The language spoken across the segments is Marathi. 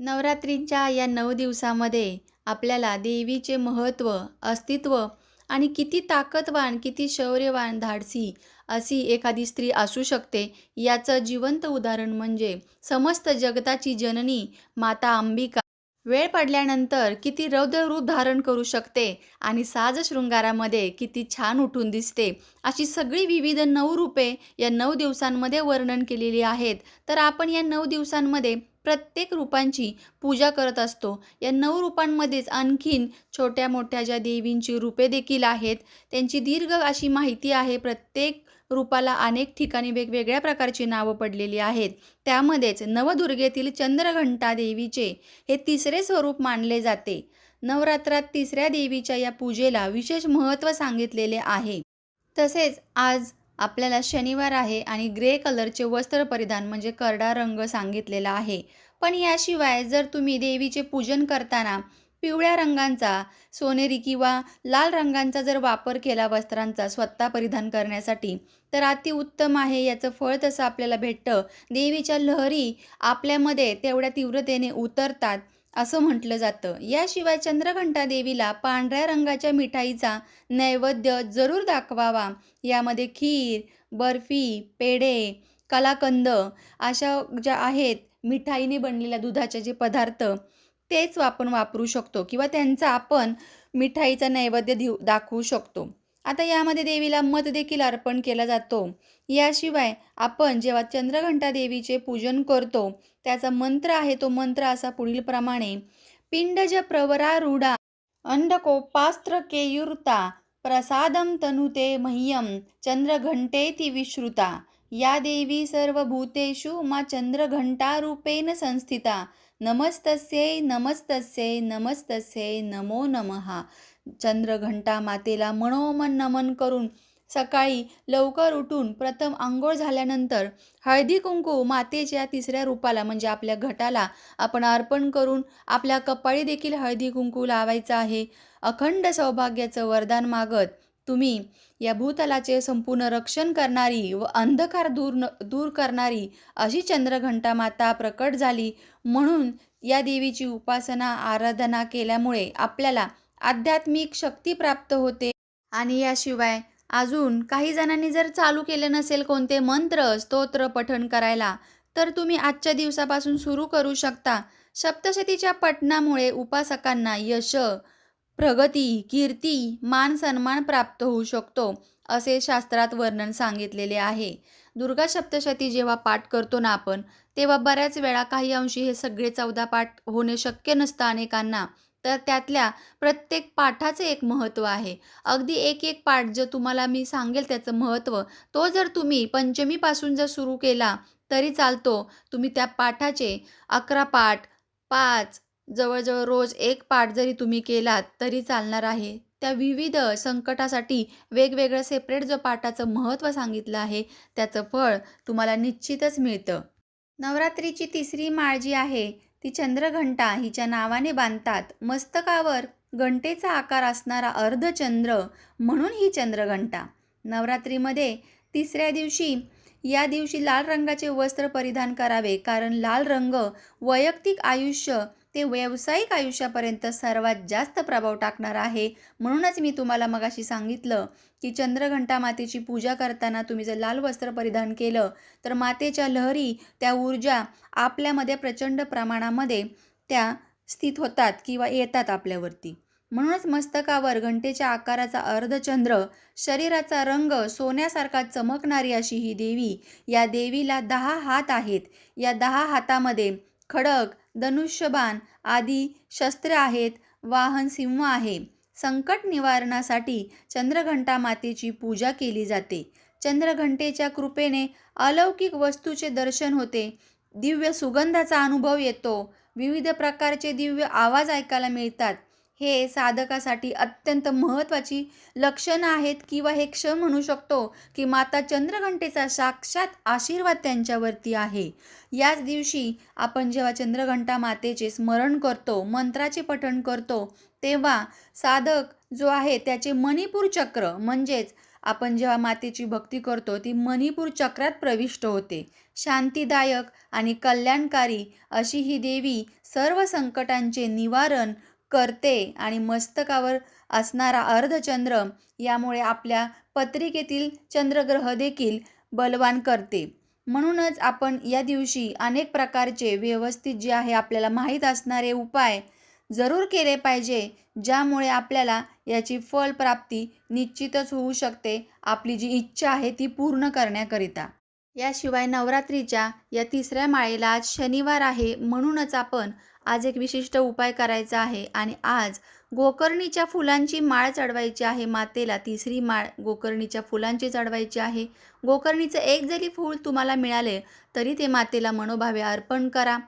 नवरात्रीच्या या नऊ दिवसामध्ये आपल्याला देवीचे महत्त्व, अस्तित्व आणि किती ताकदवान, किती शौर्यवान, धाडसी अशी एखादी स्त्री असू शकते, याचं जिवंत उदाहरण म्हणजे समस्त जगताची जननी माता अंबिका. वेळ पडल्यानंतर किती रौद्र रूप धारण करू शकते आणि साज-शृंगारामध्ये किती छान उठून दिसते, अशी सगळी विविध नऊ रूपे या नऊ दिवसांमध्ये वर्णन केलेली आहेत. तर आपण या नऊ दिवसांमध्ये प्रत्येक रूपांची पूजा करत असतो. या नऊ रूपांमध्येच आणखीन छोट्या-मोठ्या ज्या देवींची रूपे देखील आहेत, त्यांची दीर्घ अशी माहिती आहे. प्रत्येक रूपाला अनेक ठिकाणी वेगवेगळ्या प्रकारची नावं पडलेली आहेत. त्यामध्येच नवदुर्गेतील चंद्रघंटा देवीचे हे तिसरे स्वरूप मानले जाते. नवरात्रात तिसऱ्या देवीच्या या पूजेला विशेष महत्त्व सांगितलेले आहे. तसेच आज आपल्याला शनिवार आहे आणि ग्रे कलरचे वस्त्र परिधान म्हणजे करडा रंग सांगितलेला आहे. पण याशिवाय जर तुम्ही देवीचे पूजन करताना पिवळ्या रंगांचा सोनेरी किंवा लाल रंगांचा जर वापर केला वस्त्रांचा स्वतः परिधान करण्यासाठी, तर अतिउत्तम आहे. याचं फळ तसं आपल्याला भेटतं. देवीच्या लहरी आपल्यामध्ये तेवढ्या तीव्रतेने उतरतात, असं म्हटलं जातं. याशिवाय चंद्रघंटा देवीला पांढऱ्या रंगाच्या मिठाईचा नैवेद्य जरूर दाखवावा. यामध्ये खीर, बर्फी, पेढे, कलाकंद अशा ज्या आहेत मिठाईने बनलेल्या दुधाचे जे पदार्थ, तेच आपण वापरू शकतो किंवा त्यांचा आपण मिठाईचा नैवेद्य देऊ दाखवू शकतो. आता यामध्ये देवीला मध देखील अर्पण केला जातो. याशिवाय आपण जेव्हा चंद्रघंटा देवीचे पूजन करतो, त्याचा मंत्र आहे तो मंत्र असा पुढीलप्रमाणे पिंडज प्रवरारूढा अंडकोपास्त्र केयुरता प्रसादं तनुते मह्यं चंद्रघंटेति विश्रुता या देवी सर्व भूतेषु मा चंद्रघंटारूपेण संस्थिता नमस्तस्यै नमस्तस्यै नमस्तस्यै नमो नमः. चंद्रघंटा मातेला मनोमन नमन करून सकाळी लवकर उठून प्रथम आंघोळ झाल्यानंतर हळदी-कुंकू मातेच्या तिसऱ्या रूपाला म्हणजे आपल्या घटाला आपण अर्पण करून आपल्या कपाळी देखील हळदी-कुंकू लावायचं आहे. अखंड सौभाग्याचं वरदान मागत तुम्ही या भूतलाचे संपूर्ण रक्षण करणारी व अंधकार दूर न दूर करणारी अशी चंद्रघंटा माता प्रकट झाली. म्हणून या देवीची उपासना, आराधना केल्यामुळे आपल्याला आध्यात्मिक शक्ती प्राप्त होते. आणि याशिवाय अजून काही जणांनी जर चालू केले नसेल कोणते मंत्र, स्तोत्र पठण करायला, तर तुम्ही आजच्या दिवसापासून सुरू करू शकता. सप्तशतीच्या पठणामुळे उपासकांना यश, प्रगती, कीर्ती, मान-सन्मान प्राप्त होऊ शकतो, असे शास्त्रात वर्णन सांगितलेले आहे. दुर्गा सप्तशती जेव्हा पाठ करतो ना आपण, तेव्हा बऱ्याच वेळा काही अंशी हे सगळे चौदा पाठ होणे शक्य नसतं अनेकांना. तर त्यातल्या प्रत्येक पाठाचं एक महत्त्व आहे. अगदी एक-एक पाठ जो तुम्हाला मी सांगेल त्याचं महत्त्व, तो जर तुम्ही पंचमीपासून जर सुरू केला तरी चालतो. तुम्ही त्या पाठाचे अकरा पाठ, पाच जवळजवळ रोज एक पाठ जरी तुम्ही केलात तरी चालणार आहे. त्या विविध संकटासाठी वेगवेगळं सेपरेट जो पाठाचं महत्त्व सांगितलं आहे, त्याचं फळ तुम्हाला निश्चितच मिळतं. नवरात्रीची तिसरी माळ जी आहे, ती चंद्रघंटा हिच्या नावाने बांधतात. मस्तकावर घंटेचा आकार असणारा अर्धचंद्र म्हणून ही चंद्रघंटा. नवरात्रीमध्ये तिसऱ्या दिवशी या दिवशी लाल रंगाचे वस्त्र परिधान करावे, कारण लाल रंग वैयक्तिक आयुष्य ते व्यावसायिक आयुष्यापर्यंत सर्वात जास्त प्रभाव टाकणार आहे. म्हणूनच मी तुम्हाला मगाशी सांगितलं, की चंद्रघंटा मातेची पूजा करताना तुम्ही जर लाल वस्त्र परिधान केलं, तर मातेच्या लहरी, त्या ऊर्जा आपल्यामध्ये प्रचंड प्रमाणामध्ये त्या स्थित होतात किंवा येतात आपल्यावरती. म्हणूनच मस्तकावर घंटेच्या आकाराचा अर्धचंद्र, शरीराचा रंग सोन्यासारखा चमकणारी अशी ही देवी. या देवीला दहा हात आहेत. या दहा हातामध्ये खडक धनुष्यबाण आदी शस्त्रे आहेत. वाहन सिंह आहे. संकट निवारणासाठी चंद्रघंटा मातेची पूजा केली जाते. चंद्रघंटेच्या कृपेने अलौकिक वस्तूचे दर्शन होते, दिव्य सुगंधाचा अनुभव येतो, विविध प्रकारचे दिव्य आवाज ऐकायला मिळतात. हे साधकासाठी अत्यंत महत्त्वाची लक्षणं आहेत किंवा हे क्षण म्हणू शकतो, की माता चंद्रघंटेचा साक्षात आशीर्वाद त्यांच्यावरती आहे. याच दिवशी आपण जेव्हा चंद्रघंटा मातेचे स्मरण करतो, मंत्राचे पठण करतो, तेव्हा साधक जो आहे त्याचे मणिपूर चक्र म्हणजेच आपण जेव्हा मातेची भक्ती करतो ती मणिपूर चक्रात प्रविष्ट होते शांतीदायक आणि कल्याणकारी अशी ही देवी सर्व संकटांचे निवारण करते आणि मस्तकावर असणारा अर्धचंद्र यामुळे आपल्या पत्रिकेतील चंद्रग्रह देखील बलवान करते. म्हणूनच आपण या दिवशी अनेक प्रकारचे व्यवस्थित जे आहे आपल्याला माहीत असणारे उपाय जरूर केले पाहिजे ज्यामुळे आपल्याला याची फलप्राप्ती निश्चितच होऊ शकते आपली जी इच्छा आहे ती पूर्ण करण्याकरिता. याशिवाय नवरात्रीच्या या तिसऱ्या माळेला आज शनिवार आहे म्हणूनच आपण आज एक विशिष्ट उपाय करायचा आहे आणि आज गोकर्णीच्या फुलांची माळ चढवायची आहे. मातेला तिसरी माळ गोकर्णीच्या फुलांची चढवायची आहे. गोकर्णीचं एक जरी फूल तुम्हाला मिळाले तरी ते मातेला मनोभावे अर्पण करा.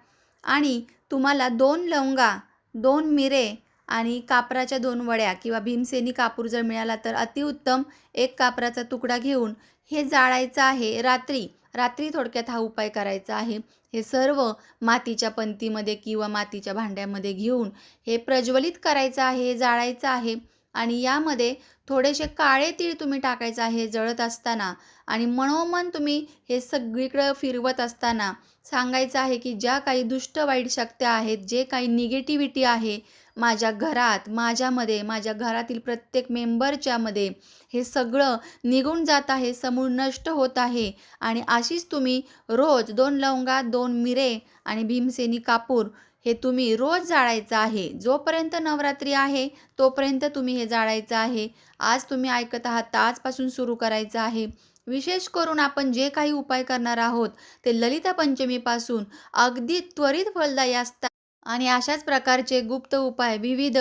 आणि तुम्हाला दोन लवंगा दोन मिरे आणि कापराच्या दोन वड्या किंवा भीमसेनी कापूर जर मिळाला तर अतिउत्तम एक कापराचा तुकडा घेऊन हे जाळायचं आहे रात्री. रात्री थोडक्यात हा उपाय करायचा आहे. हे सर्व मातीच्या पंतीमध्ये किंवा मातीच्या भांड्यामध्ये घेऊन हे प्रज्वलित करायचं आहे हे जाळायचं आहे आणि यामध्ये थोडेसे काळे तीळ तुम्ही टाकायचं आहे जळत असताना. आणि मनोमन तुम्ही हे सगळीकडं फिरवत असताना सांगायचं आहे की ज्या काही दुष्ट वाईट शक्त्या आहेत जे काही निगेटिव्हिटी आहे माझ्या घरात माझ्यामध्ये माझ्या घरातील प्रत्येक मेंबरच्यामध्ये हे सगळं निघून जात आहे समूळ नष्ट होत आहे. आणि अशीच तुम्ही रोज दोन लवंगा दोन मिरे आणि भीमसेनी कापूर हे तुम्ही रोज जाळायचं आहे. जोपर्यंत नवरात्री आहे तोपर्यंत तुम्ही हे जाळायचं आहे. आज तुम्ही ऐकत आहात तर आजपासून सुरू करायचं आहे. विशेष करून आपण जे काही उपाय करणार आहोत ते ललिता पंचमीपासून अगदी त्वरित फलदायी असतात. आणि अशाच प्रकारचे गुप्त उपाय विविध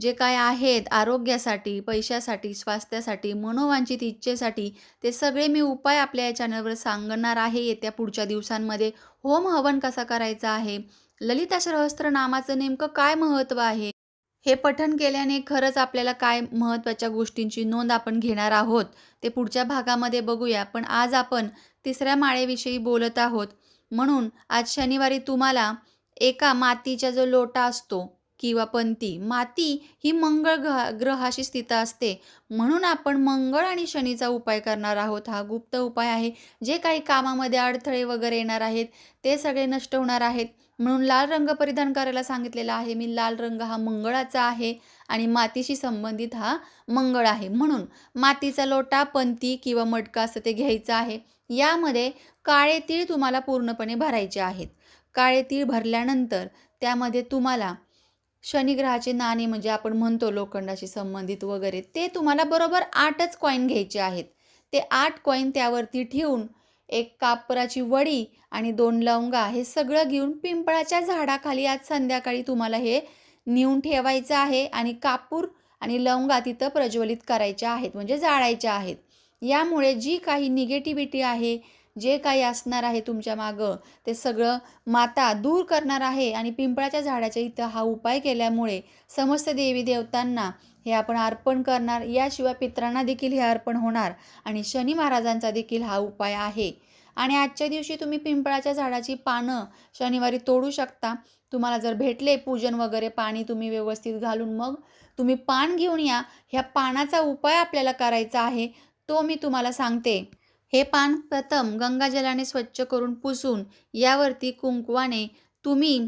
जे काय आहेत आरोग्यासाठी पैशासाठी स्वास्थ्यासाठी मनोवांछित इच्छेसाठी ते सगळे मी उपाय आपल्या या चॅनलवर सांगणार आहे. येत्या पुढच्या दिवसांमध्ये होम हवन कसा करायचा आहे? ललिता सहस्त्र नामाचं नेमकं काय महत्त्व आहे? हे पठण केल्याने खरंच आपल्याला काय महत्त्वाच्या गोष्टींची नोंद आपण घेणार आहोत ते पुढच्या भागामध्ये बघूया. पण आज आपण तिसऱ्या माळेविषयी बोलत आहोत. म्हणून आज शनिवारी तुम्हाला एका मातीचा जो लोटा असतो किंवा पंती माती ही मंगळ ग्रह ग्रहाशी स्थित असते. म्हणून आपण मंगळ आणि शनीचा उपाय करणार आहोत. हा गुप्त उपाय आहे. जे काही कामामध्ये अडथळे वगैरे येणार आहेत ते सगळे नष्ट होणार आहेत. म्हणून लाल रंग परिधान करायला सांगितलेला आहे. मी लाल रंग हा मंगळाचा आहे आणि मातीशी संबंधित हा मंगळ आहे. म्हणून मातीचा लोटा पंती किंवा मटका असं ते घ्यायचं आहे. यामध्ये काळे तीळ तुम्हाला पूर्णपणे भरायचे आहेत. काळे तीळ भरल्यानंतर त्यामध्ये तुम्हाला शनिग्रहाचे नाणे म्हणजे आपण म्हणतो लोखंडाशी संबंधित वगैरे ते तुम्हाला बरोबर आठच कॉईन घ्यायचे आहेत. ते आठ कॉईन त्यावरती ठेवून एक कापराची वडी आणि दोन लवंगा हे सगळं घेऊन पिंपळाच्या झाडाखाली आज संध्याकाळी तुम्हाला हे नेऊन ठेवायचं आहे आणि कापूर आणि लवंगा तिथं प्रज्वलित करायच्या आहेत म्हणजे जाळायच्या आहेत. यामुळे जी काही निगेटिव्हिटी आहे जे काही असणार आहे तुमच्या मागं ते सगळं माता दूर करणार आहे आणि पिंपळाच्या झाडाच्या इथं हा उपाय केल्यामुळे समस्त देवी देवतांना हे आपण अर्पण करणार. याशिवाय पित्रांना देखील हे अर्पण होणार आणि शनी महाराजांचा देखील हा उपाय आहे. आणि आजच्या दिवशी तुम्ही पिंपळाच्या झाडाची पानं शनिवारी तोडू शकता. तुम्हाला जर भेटले पूजन वगैरे पाणी तुम्ही व्यवस्थित घालून मग तुम्ही पान घेऊन या. ह्या पानाचा उपाय आपल्याला करायचा आहे तो मी तुम्हाला सांगते. हे पान प्रथम गंगाजलाने स्वच्छ करून पुसून यावरती कुंकवाने तुम्ही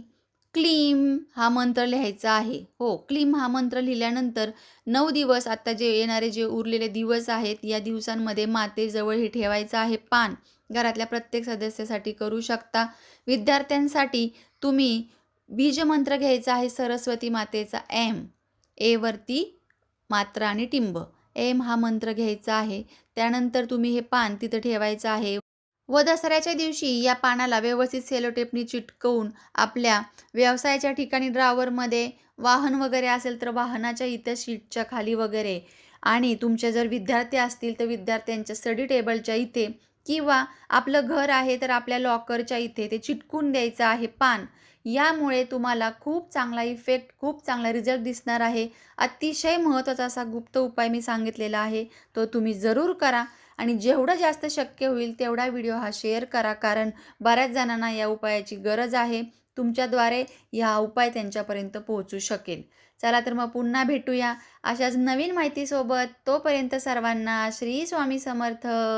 क्लीम हा मंत्र लिहायचा आहे. हो क्लीम हा मंत्र लिहिल्यानंतर नऊ दिवस आत्ता जे येणारे जे उरलेले दिवस आहेत या दिवसांमध्ये मातेजवळ हे ठेवायचं आहे पान. घरातल्या प्रत्येक सदस्यासाठी करू शकता. विद्यार्थ्यांसाठी तुम्ही बीजमंत्र घ्यायचा आहे सरस्वती मातेचा एम. एवरती मात्रा आणि टिंब. एम हा मंत्र घ्यायचा आहे. त्यानंतर तुम्ही हे पान तिथं ठेवायचं आहे. व दसऱ्याच्या दिवशी या पानाला व्यवस्थित सेलोटेपनी चिटकवून आपल्या व्यवसायाच्या ठिकाणी ड्रावरमध्ये वाहन वगैरे असेल तर वाहनाच्या इथं शीटच्या खाली वगैरे. आणि तुमचे जर विद्यार्थी असतील तर विद्यार्थ्यांच्या स्टडी टेबलच्या इथे किंवा आपलं घर आहे तर आपल्या लॉकरच्या इथे ते चिटकून द्यायचं आहे पान. यामुळे तुम्हाला खूप चांगला इफेक्ट खूप चांगला रिझल्ट दिसणार आहे. अतिशय महत्त्वाचा असा गुप्त उपाय मी सांगितलेला आहे. तो तुम्ही जरूर करा. आणि जेवढं जास्त शक्य होईल तेवढा व्हिडिओ हा शेअर करा. कारण बऱ्याच जणांना या उपायाची गरज आहे. तुमच्याद्वारे हा उपाय त्यांच्यापर्यंत पोहोचू शकेल. चला तर मग पुन्हा भेटूया. अशाच नवीन माहितीसोबत तोपर्यंत सर्वांना श्री स्वामी समर्थ.